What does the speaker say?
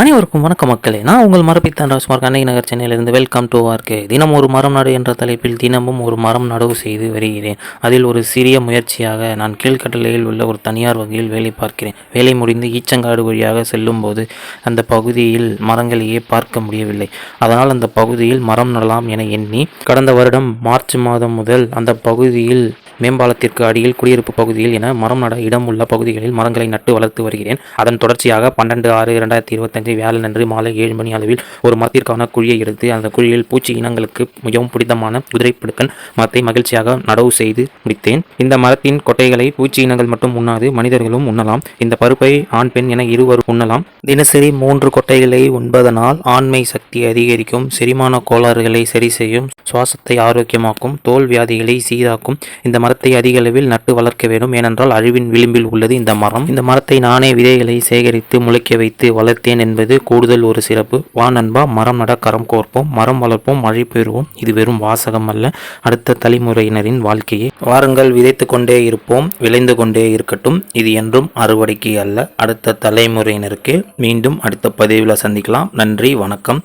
அனைவருக்கும் வணக்க மக்களே. நான் உங்கள் மரபித்தான் ராஜ்குமார். கண்ணகி நகர் சென்னையிலிருந்து வெல்கம் டு வார்க்கு தினம் ஒரு மரம் நடு என்ற தலைப்பில் தினமும் ஒரு மரம் நடவு செய்து வருகிறேன். அதில் ஒரு சிறிய முயற்சியாக நான் கீழ்கட்டளையில் உள்ள ஒரு தனியார் வகையில் வேலை பார்க்கிறேன். வேலை முடிந்து ஈச்சங்காடு வழியாக செல்லும்போது அந்த பகுதியில் மரங்களையே பார்க்க முடியவில்லை. அதனால் அந்த பகுதியில் மரம் நடலாம் என எண்ணி கடந்த வருடம் மார்ச் மாதம் முதல் அந்த பகுதியில் மேம்பாலத்திற்கு அடியில் குடியிருப்பு பகுதியில் என மரம் நட இடம் உள்ள பகுதிகளில் மரங்களை நட்டு வளர்த்து வருகிறேன். அதன் தொடர்ச்சியாக பன்னெண்டு ஆறு இரண்டாயிரத்தி இருபத்தஞ்சு வியாழனன்று மாலை ஏழு மணி அளவில் ஒரு மரத்திற்கான குழியை எடுத்து அந்த குழியில் பூச்சி இனங்களுக்கு மிகவும் பிடித்தமான குதிரைப்பிடுக்கன் மரத்தை மகிழ்ச்சியாக நடவு செய்து முடித்தேன். இந்த மரத்தின் கொட்டைகளை பூச்சி இனங்கள் மட்டும் உண்ணாது மனிதர்களும் உண்ணலாம். இந்த பருப்பை ஆண் பெண் என இருவரும் உண்ணலாம். தினசரி மூன்று கொட்டைகளை உண்பதனால் ஆண்மை சக்தி அதிகரிக்கும். செரிமான கோளாறுகளை சரி செய்யும். சுவாசத்தை ஆரோக்கியமாக்கும். தோல் வியாதிகளை சீராக்கும். இந்த மரத்தை அதிக அளவில் நட்டு வளர்க்க வேண்டும். ஏனென்றால் அழிவின் விளிம்பில் உள்ளது இந்த மரம். இந்த மரத்தை நானே விதைகளை சேகரித்து முளைக்க வைத்து வளர்த்தேன் என்பது கூடுதல் ஒரு சிறப்பு. வா நண்பா மரம் நட கரம் கோர்ப்போம். மரம் வளர்ப்போம் மழை பெறுவோம். இது வெறும் வாசகம் அல்ல. அடுத்த தலைமுறையினரின் வாழ்க்கையை வாருங்கள். விதைத்து கொண்டே இருப்போம் விளைந்து கொண்டே இருக்கட்டும். இது என்றும் அறுவடைக்கு அல்ல. அடுத்த தலைமுறையினருக்கு மீண்டும் அடுத்த பதிவில் சந்திக்கலாம். நன்றி வணக்கம்.